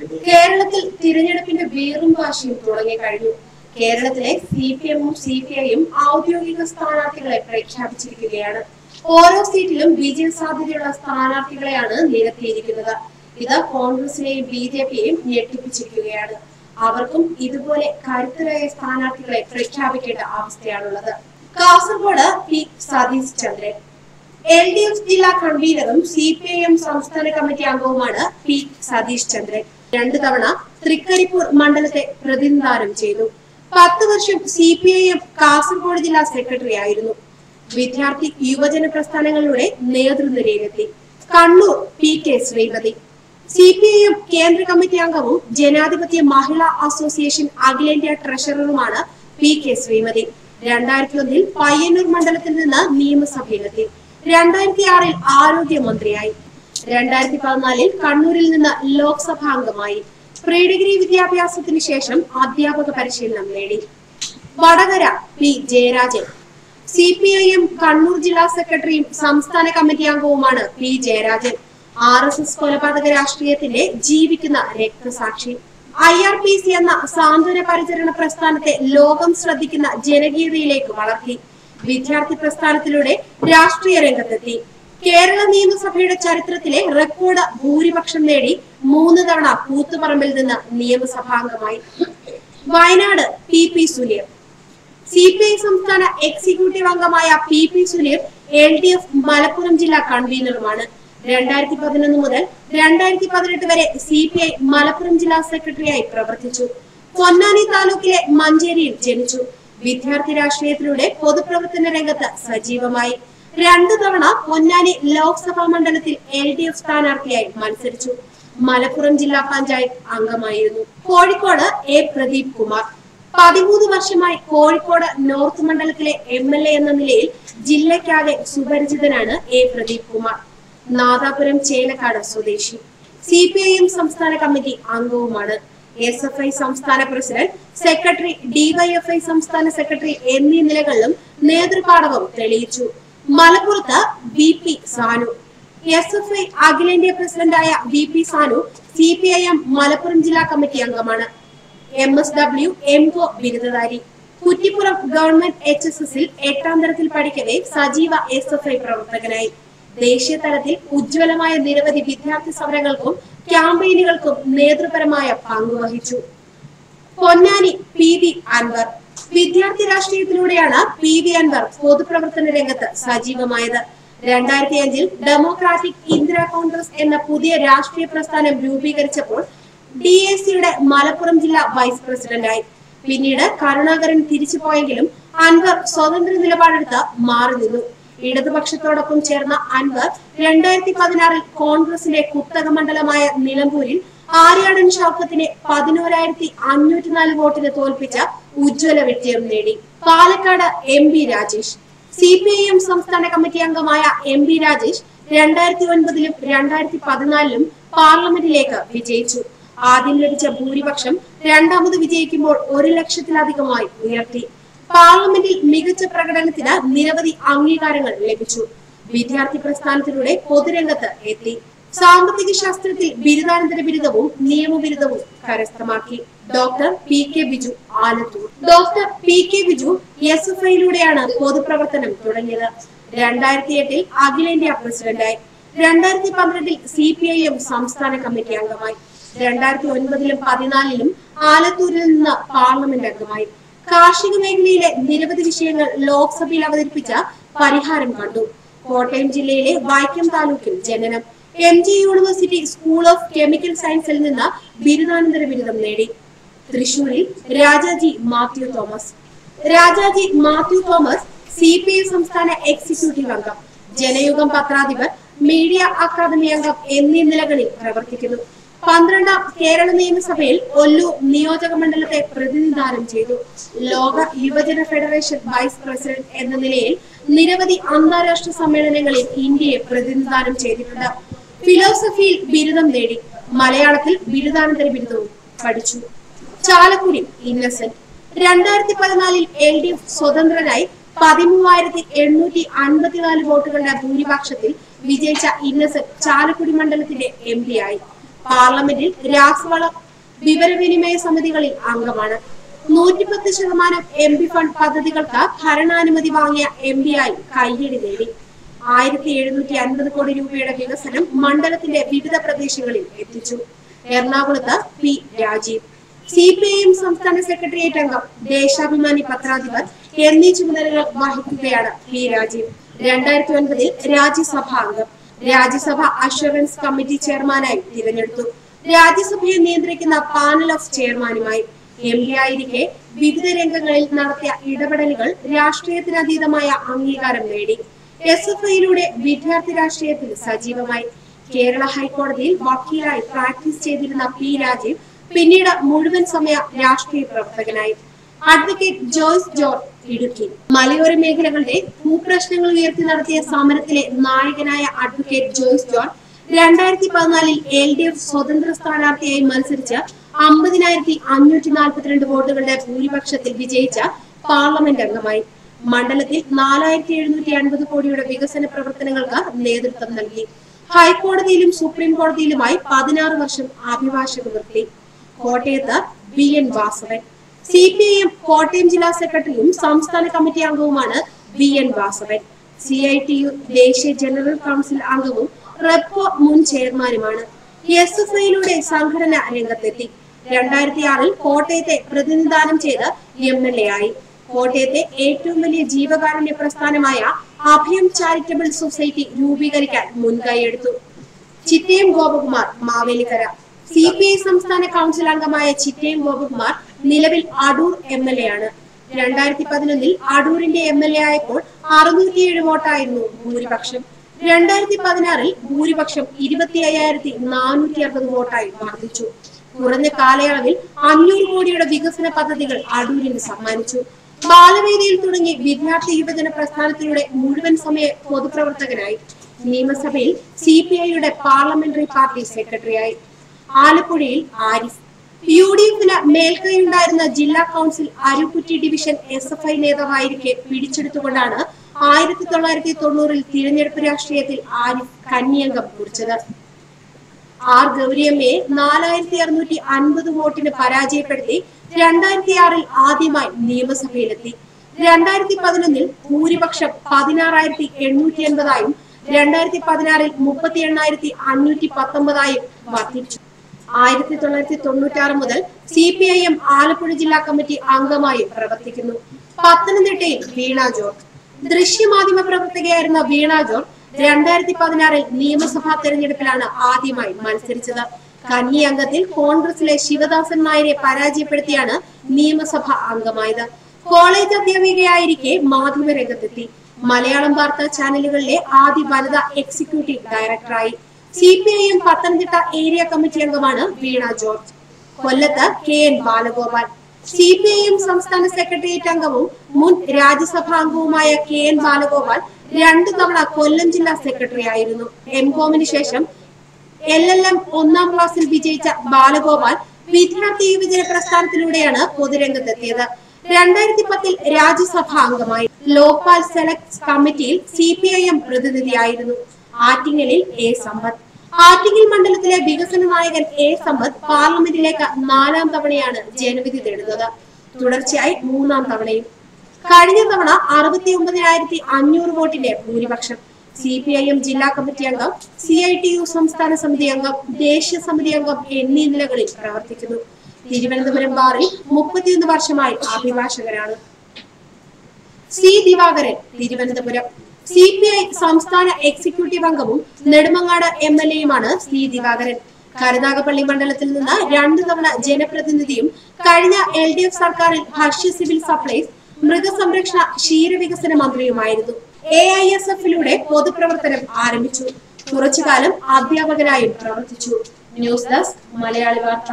കേരളത്തിൽ തിരഞ്ഞെടുപ്പിന്റെ വീറും വാശിയും തുടങ്ങി കഴിഞ്ഞു. കേരളത്തിലെ സി പി എമ്മും സി പി ഐയും ഔദ്യോഗിക സ്ഥാനാർത്ഥികളെ പ്രഖ്യാപിച്ചിരിക്കുകയാണ്. ഓരോ സീറ്റിലും വിജയ സാധ്യതയുള്ള സ്ഥാനാർത്ഥികളെയാണ് നിരത്തിയിരിക്കുന്നത്. ഇത് കോൺഗ്രസിനെയും ബി ജെ പിയെയും ഞെട്ടിപ്പിച്ചിരിക്കുകയാണ്. അവർക്കും ഇതുപോലെ കരുത്തരായ സ്ഥാനാർത്ഥികളെ പ്രഖ്യാപിക്കേണ്ട അവസ്ഥയാണുള്ളത്. Kasaragod P Satheesh Chandran. L D F ജില്ലാ കൺവീനറും സി പി ഐ എം സംസ്ഥാന കമ്മിറ്റി അംഗവുമാണ് പി സതീഷ് ചന്ദ്രൻ. രണ്ടു തവണ തൃക്കരിപ്പൂർ മണ്ഡലത്തെ പ്രതിനിധാനം ചെയ്തു. പത്ത് വർഷം C P I M Kasaragod ജില്ലാ സെക്രട്ടറി ആയിരുന്നു. വിദ്യാർത്ഥി യുവജന പ്രസ്ഥാനങ്ങളുടെ നേതൃനിരയിലെത്തി Kannur P K Sreemathi. C P I M കേന്ദ്ര കമ്മിറ്റി അംഗവും ജനാധിപത്യ മഹിളാ അസോസിയേഷൻ അഖിലേന്ത്യാ ട്രഷററുമാണ് പി കെ ശ്രീമതി. രണ്ടായിരത്തി ഒന്നിൽ പയ്യന്നൂർ മണ്ഡലത്തിൽ നിന്ന് നിയമസഭയിലെത്തി. രണ്ടായിരത്തി ആറിൽ ആരോഗ്യമന്ത്രിയായി. രണ്ടായിരത്തി പതിനാലിൽ കണ്ണൂരിൽ നിന്ന് ലോക്സഭാംഗമായി പ്രീ ഡിഗ്രി വിദ്യാഭ്യാസത്തിന് ശേഷം അധ്യാപക പരിശീലനം നേടി. Vadakara P Jayarajan. C P I M Kannur ജില്ലാ സെക്രട്ടറിയും സംസ്ഥാന committee അംഗവുമാണ് P Jayarajan. R S S കൊലപാതക രാഷ്ട്രീയത്തിന്റെ ജീവിക്കുന്ന രക്തസാക്ഷി. ഐ ആർ പി സി എന്ന സാന്ത്വന പരിചരണ പ്രസ്ഥാനത്തെ ലോകം ശ്രദ്ധിക്കുന്ന ജനകീയതയിലേക്ക് വളർത്തി. വിദ്യാർത്ഥി പ്രസ്ഥാനത്തിലൂടെ രാഷ്ട്രീയ രംഗത്തെത്തി. കേരള നിയമസഭയുടെ ചരിത്രത്തിലെ റെക്കോർഡ് ഭൂരിപക്ഷം നേടി മൂന്ന് തവണ കൂത്തുപറമ്പിൽ നിന്ന് നിയമസഭാംഗമായി. Wayanad P P Suneer C P I സംസ്ഥാന എക്സിക്യൂട്ടീവ് അംഗമായ P P Suneer L D F Malappuram ജില്ലാ കൺവീനറുമാണ് രണ്ടായിരത്തി പതിനൊന്ന് മുതൽ രണ്ടായിരത്തി പതിനെട്ട് വരെ സി പി ഐ മലപ്പുറം ജില്ലാ സെക്രട്ടറിയായി പ്രവർത്തിച്ചു. പൊന്നാനി താലൂക്കിലെ മഞ്ചേരിയിൽ ജനിച്ചു. വിദ്യാർത്ഥി രാഷ്ട്രീയത്തിലൂടെ പൊതുപ്രവർത്തന രംഗത്ത് സജീവമായി. രണ്ടു തവണ പൊന്നാനി ലോക്സഭാ മണ്ഡലത്തിൽ എൽ ഡി എഫ് സ്ഥാനാർത്ഥിയായി മത്സരിച്ചു. മലപ്പുറം ജില്ലാ പഞ്ചായത്ത് അംഗമായിരുന്നു കോഴിക്കോട് എ പ്രദീപ് കുമാർ. പതിമൂന്ന് വർഷമായി കോഴിക്കോട് നോർത്ത് മണ്ഡലത്തിലെ എം എൽ എ എന്ന നിലയിൽ ജില്ലയ്ക്കാകെ സുപരിചിതനാണ് എ പ്രദീപ് കുമാർ. നാദാപുരം ചേലക്കാട് സ്വദേശി. സി പി ഐ എം സംസ്ഥാന കമ്മിറ്റി അംഗവുമാണ്. എസ് എഫ് ഐ സംസ്ഥാന പ്രസിഡന്റ് സെക്രട്ടറി ഡിവൈഎഫ്ഐ സംസ്ഥാന സെക്രട്ടറി എന്നീ നിലകളിലും നേതൃപാടവം തെളിയിച്ചു. മലപ്പുറത്ത് B P Sanu. S F I അഖിലേന്ത്യാ പ്രസിഡന്റായ V P Sanu C P I M Malappuram ജില്ലാ കമ്മിറ്റി അംഗമാണ്. എം എസ് ഡബ്ല്യു എംകോ ബിരുദധാരി. കുറ്റിപ്പുറം ഗവൺമെന്റ് എച്ച് എസ് എസിൽ എട്ടാം തരത്തിൽ പഠിക്കവേ സജീവ എസ് എഫ് ഐ പ്രവർത്തകനായി. ദേശീയ തലത്തിൽ ഉജ്ജ്വലമായ നിരവധി വിദ്യാർത്ഥി സമരങ്ങൾക്കും ക്യാമ്പയിനുകൾക്കും നേതൃപരമായ പങ്കുവഹിച്ചു. Ponnani P V Anwar. വിദ്യാർത്ഥി രാഷ്ട്രീയത്തിലൂടെയാണ് പി വി അൻവർ പൊതുപ്രവർത്തന രംഗത്ത് സജീവമായത്. രണ്ടായിരത്തി അഞ്ചിൽ ഡെമോക്രാറ്റിക് ഇന്ദിര കോൺഗ്രസ് എന്ന പുതിയ രാഷ്ട്രീയ പ്രസ്ഥാനം രൂപീകരിച്ചപ്പോൾ ഡി എ സിയുടെ മലപ്പുറം ജില്ലാ വൈസ് പ്രസിഡന്റായി പിന്നീട് കരുണാകരൻ തിരിച്ചു പോയെങ്കിലും അൻവർ സ്വതന്ത്ര നിലപാടെടുത്ത് മാറി നിന്നു. ഇടതുപക്ഷത്തോടൊപ്പം ചേർന്ന അൻവർ രണ്ടായിരത്തി പതിനാറിൽ കോൺഗ്രസിന്റെ കുത്തക മണ്ഡലമായ നിലമ്പൂരിൽ ആര്യാടൻ ഷാഫത്തിനെ പതിനോരായിരത്തി അഞ്ഞൂറ്റി നാല് വോട്ടിന് തോൽപ്പിച്ച ഉജ്ജ്വല വിജയം നേടി. Palakkad M B Rajesh. C P I M സംസ്ഥാന കമ്മിറ്റി അംഗമായ എം ബി രാജേഷ് രണ്ടായിരത്തി ഒൻപതിലും രണ്ടായിരത്തി പതിനാലിലും പാർലമെന്റിലേക്ക് വിജയിച്ചു. ആദ്യം ലഭിച്ച ഭൂരിപക്ഷം രണ്ടാമത് വിജയിക്കുമ്പോൾ ഒരു ലക്ഷത്തിലധികമായി ഉയർത്തി. പാർലമെന്റിൽ മികച്ച പ്രകടനത്തിന് നിരവധി അംഗീകാരങ്ങൾ ലഭിച്ചു. വിദ്യാർത്ഥി പ്രസ്ഥാനത്തിലൂടെ പൊതുരംഗത്ത് എത്തി. സാമ്പത്തിക ശാസ്ത്രത്തിൽ ബിരുദാനന്തര ബിരുദവും നിയമബിരുദവും കരസ്ഥമാക്കി. Doctor P K Biju Alathur. Doctor P K Biju S F ഐയിലൂടെയാണ് പൊതുപ്രവർത്തനം തുടങ്ങിയത്. രണ്ടായിരത്തി എട്ടിൽ അഖിലേന്ത്യാ പ്രസിഡന്റായി. രണ്ടായിരത്തി പന്ത്രണ്ടിൽ സി പി ഐ എം സംസ്ഥാന കമ്മിറ്റി അംഗമായി. രണ്ടായിരത്തി ഒൻപതിലും പതിനാലിലും ആലത്തൂരിൽ നിന്ന് പാർലമെന്റ് അംഗമായി. കാർഷിക മേഖലയിലെ നിരവധി വിഷയങ്ങൾ ലോക്സഭയിൽ അവതരിപ്പിച്ച പരിഹാരം കണ്ടു. കോട്ടയം ജില്ലയിലെ വൈക്കം താലൂക്കിൽ ജനനം. M G university school of chemical സയൻസിൽ നിന്ന് ബിരുദാനന്തര ബിരുദം നേടി. തൃശൂരിൽ Rajaji Mathew Thomas. Rajaji Mathew Thomas C P I സംസ്ഥാന എക്സിക്യൂട്ടീവ് അംഗം. ജനയുഗം പത്രാധിപർ മീഡിയ അക്കാദമി അംഗം എന്നീ നിലകളിൽ പ്രവർത്തിക്കുന്നു. പന്ത്രണ്ടാം കേരള നിയമസഭയിൽ ഒല്ലു നിയോജക മണ്ഡലത്തെ പ്രതിനിധാനം ചെയ്തു. ലോക യുവജന ഫെഡറേഷൻ വൈസ് പ്രസിഡന്റ് എന്ന നിലയിൽ നിരവധി അന്താരാഷ്ട്ര സമ്മേളനങ്ങളിൽ ഇന്ത്യയെ പ്രതിനിധാനം ചെയ്തിട്ടുണ്ട്. ഫിലോസഫിയിൽ ബിരുദം നേടി മലയാളത്തിൽ ബിരുദാനന്തര ബിരുദവും പഠിച്ചു. ചാലക്കുടി ഇന്നസെന്റ് രണ്ടായിരത്തി പതിനാലിൽ എൽ ഡി എഫ് സ്വതന്ത്രനായി പതിമൂവായിരത്തി എണ്ണൂറ്റി അൻപത്തിനാല് വോട്ടുകളുടെ ഭൂരിപക്ഷത്തിൽ വിജയിച്ച ഇന്നസെന്റ് ചാലക്കുടി മണ്ഡലത്തിന്റെ എം പി ആയി. പാർലമെന്റിൽ രാസവള വിവരവിനിമയ സമിതികളിൽ അംഗമാണ്. നൂറ്റിപ്പത്ത് ശതമാനം എം പി ഫണ്ട് പദ്ധതികൾക്ക് ഭരണാനുമതി വാങ്ങിയ എം പി ആയി കയ്യടി നേടി. ആയിരത്തി എഴുന്നൂറ്റി അൻപത് കോടി രൂപയുടെ വികസനം മണ്ഡലത്തിന്റെ വിവിധ പ്രദേശങ്ങളിൽ എത്തിച്ചു. എറണാകുളത്ത് P Rajeev. C P I M സംസ്ഥാന സെക്രട്ടേറിയറ്റ് അംഗം ദേശാഭിമാനി പത്രാധിപർ എന്നീ ചുമതലകൾ വഹിക്കുകയാണ് പി രാജീവ്. രണ്ടായിരത്തി ഒൻപതിൽ രാജ്യസഭാ അംഗം. രാജ്യസഭ അഷുറൻസ് കമ്മിറ്റി ചെയർമാനായി തിരഞ്ഞെടുത്തു. രാജ്യസഭയെ നിയന്ത്രിക്കുന്ന പാനൽ ഓഫ് ചെയർമാനുമായി. എം പി ആയിരിക്കെ വിവിധ രംഗങ്ങളിൽ നടത്തിയ ഇടപെടലുകൾ രാഷ്ട്രീയത്തിനതീതമായ അംഗീകാരം നേടി. എസ് എഫ് ഐയിലൂടെ വിദ്യാർത്ഥി രാഷ്ട്രീയത്തിൽ സജീവമായി. കേരള ഹൈക്കോടതിയിൽ വക്കീലായി പ്രാക്ടീസ് ചെയ്തിരുന്ന പി രാജീവ് പിന്നീട് മുഴുവൻ സമയ രാഷ്ട്രീയ പ്രവർത്തകനായി. Advocate Joyce George Idukki. മലയോര മേഖലകളുടെ ഭൂപ്രശ്നങ്ങൾ ഉയർത്തി നടത്തിയ സമരത്തിലെ നായകനായ അഡ്വക്കേറ്റ് ജോയ്സ് ജോർജ് രണ്ടായിരത്തി പതിനാലിൽ എൽ ഡി എഫ് സ്വതന്ത്ര സ്ഥാനാർത്ഥിയായി മത്സരിച്ച് അമ്പതിനായിരത്തി അഞ്ഞൂറ്റി നാൽപ്പത്തിരണ്ട് വോട്ടുകളുടെ ഭൂരിപക്ഷത്തിൽ വിജയിച്ച പാർലമെന്റ് അംഗമായി. മണ്ഡലത്തിൽ നാലായിരത്തി എഴുന്നൂറ്റി അൻപത് കോടിയുടെ വികസന പ്രവർത്തനങ്ങൾക്ക് നേതൃത്വം നൽകി. ഹൈക്കോടതിയിലും സുപ്രീം കോടതിയിലുമായി പതിനാറ് വർഷം അഭിഭാഷക വൃത്തി കോട്ടയത്ത് B N Vasavan. C P I M Kottayam ജില്ലാ സെക്രട്ടറിയും സംസ്ഥാന committee അംഗവുമാണ് B N Vasavan. C I T U ദേശീയ ജനറൽ കൗൺസിൽ അംഗവും റെപ്പോ മുൻ ചെയർമാനുമാണ്. എസ് എഫ് ഐയിലൂടെ സംഘടന രംഗത്തെത്തി. രണ്ടായിരത്തി ആറിൽ കോട്ടയത്തെ പ്രതിനിധാനം ചെയ്ത് എം എൽ എ ആയി. കോട്ടയത്തെ ഏറ്റവും വലിയ ജീവകാരുണ്യ പ്രസ്ഥാനമായ അഭയം ചാരിറ്റബിൾ സൊസൈറ്റി രൂപീകരിക്കാൻ മുൻകൈയെടുത്തു Chittayam Gopakumar Mavelikkara. C P I സംസ്ഥാന കൗൺസിൽ അംഗമായ ചിറ്റയം ഗോപകുമാർ നിലവിൽ അടൂർ എം എൽ എ ആണ് രണ്ടായിരത്തി പതിനൊന്നിൽ അടൂരിന്റെ എം എൽ എ ആയപ്പോൾ അറുന്നൂറ്റിയേഴ് വോട്ടായിരുന്നു ഭൂരിപക്ഷം. രണ്ടായിരത്തി പതിനാറിൽ ഭൂരിപക്ഷം ഇരുപത്തി അയ്യായിരത്തി നാനൂറ്റി അറുപത് വോട്ടായി വർദ്ധിച്ചു. കുറഞ്ഞ കാലയളവിൽ അഞ്ഞൂറ് കോടിയുടെ വികസന പദ്ധതികൾ അടൂരിന് സമ്മാനിച്ചു. ബാലവേദിയിൽ തുടങ്ങി വിദ്യാർത്ഥി യുവജന പ്രസ്ഥാനത്തിലൂടെ മുഴുവൻ സമയ പൊതുപ്രവർത്തകനായി. നിയമസഭയിൽ സി പി ഐയുടെ പാർലമെന്ററി പാർട്ടി സെക്രട്ടറിയായി. ആലപ്പുഴയിൽ ആരിഫ്. യു ഡി എഫിന് മേൽക്കൈയുണ്ടായിരുന്ന ജില്ലാ council Arookutty division S F I നേതാവായിരിക്കെ പിടിച്ചെടുത്തുകൊണ്ടാണ് ആയിരത്തി തൊള്ളായിരത്തി തൊണ്ണൂറിൽ തിരഞ്ഞെടുപ്പ് രാഷ്ട്രീയത്തിൽ ആരിഫ് കന്നിയംഗം കുറിച്ചത്. ആർ ഗൗരിയമ്മയെ നാലായിരത്തി അറുന്നൂറ്റി അൻപത് വോട്ടിന് പരാജയപ്പെടുത്തി രണ്ടായിരത്തി ആറിൽ ആദ്യമായി നിയമസഭയിലെത്തി. രണ്ടായിരത്തി പതിനൊന്നിൽ ഭൂരിപക്ഷം പതിനാറായിരത്തി എണ്ണൂറ്റി എൺപതായും രണ്ടായിരത്തി പതിനാറിൽ മുപ്പത്തി എണ്ണായിരത്തി അഞ്ഞൂറ്റി പത്തൊമ്പതായും വർദ്ധിച്ചു ആയിരത്തി തൊള്ളായിരത്തി തൊണ്ണൂറ്റി ആറ് മുതൽ C P I M Alappuzha ജില്ലാ കമ്മിറ്റി അംഗമായി പ്രവർത്തിക്കുന്നു. പത്തനംതിട്ടയിൽ വീണ ജോർജ്. ദൃശ്യമാധ്യമ പ്രവർത്തകയായിരുന്ന വീണ ജോർജ് രണ്ടായിരത്തി പതിനാറിൽ നിയമസഭാ തെരഞ്ഞെടുപ്പിലാണ് ആദ്യമായി മത്സരിച്ചത്. കന്നി അംഗത്തിൽ കോൺഗ്രസിലെ ശിവദാസൻ നായരെ പരാജയപ്പെടുത്തിയാണ് നിയമസഭ അംഗമായത്. കോളേജ് അധ്യാപികയായിരിക്കെ മാധ്യമ രംഗത്തെത്തി. മലയാളം വാർത്താ ചാനലുകളിലെ ആദ്യ വനിതാ എക്സിക്യൂട്ടീവ് ഡയറക്ടറായി. C P I M Pathanamthitta area committee അംഗമാണ് വീണ ജോർജ്. കൊല്ലത്ത് K N Balagopal. C P I M സംസ്ഥാന സെക്രട്ടേറിയറ്റ് അംഗവും മുൻ രാജ്യസഭാ അംഗവുമായ കെ എൻ ബാലഗോപാൽ രണ്ടു തവണ കൊല്ലം ജില്ലാ സെക്രട്ടറി ആയിരുന്നു. എം കോമിന് ശേഷം എൽ എൽ എം ഒന്നാം ക്ലാസ്സിൽ വിജയിച്ച ബാലഗോപാൽ വിദ്യാർത്ഥി യുവജന പ്രസ്ഥാനത്തിലൂടെയാണ് പൊതുരംഗത്തെത്തിയത്. രണ്ടായിരത്തി പത്തിൽ രാജ്യസഭാ അംഗമായി. ലോക്പാൽ സെലക്ട് കമ്മിറ്റിയിൽ സി പി ഐ എം പ്രതിനിധിയായിരുന്നു. ആറ്റിങ്ങലിൽ എ സമ്പത്ത്. ആറ്റിങ്ങൽ മണ്ഡലത്തിലെ വികസന നായകൻ എ സമ്പത്ത് പാർലമെന്റിലേക്ക് നാലാം തവണയാണ് ജനവിധി തേടുന്നത്. തുടർച്ചയായി മൂന്നാം തവണയും. കഴിഞ്ഞ തവണ അറുപത്തി ഒമ്പതിനായിരത്തി അഞ്ഞൂറ് വോട്ടിന്റെ ഭൂരിപക്ഷം. സി പി ഐ എം ജില്ലാ കമ്മിറ്റി അംഗം സി ഐ ടി യു സംസ്ഥാന സമിതി അംഗം ദേശീയ സമിതി അംഗം എന്നീ നിലകളിൽ പ്രവർത്തിക്കുന്നു. തിരുവനന്തപുരം ബാറിൽ മുപ്പത്തിയൊന്ന് വർഷമായി അഭിഭാഷകരാണ്. C Divakaran Thiruvananthapuram. C P I സംസ്ഥാന എക്സിക്യൂട്ടീവ് അംഗവും നെടുമങ്ങാട് എം എൽ എയുമാണ് സി ദിവാകരൻ. കരുനാഗപ്പള്ളി മണ്ഡലത്തിൽ നിന്ന് രണ്ടു തവണ ജനപ്രതിനിധിയും കഴിഞ്ഞ എൽ ഡി എഫ് സർക്കാരിൽ ഭക്ഷ്യ സിവിൽ സപ്ലൈസ് മൃഗസംരക്ഷണ ക്ഷീരവികസന മന്ത്രിയുമായിരുന്നു എ ഐ എസ് എഫിലൂടെ പൊതുപ്രവർത്തനം ആരംഭിച്ചു. കുറച്ചുകാലം അധ്യാപകനായും പ്രവർത്തിച്ചു. ന്യൂസ് ഡെസ്ക് മലയാളി വാർത്ത.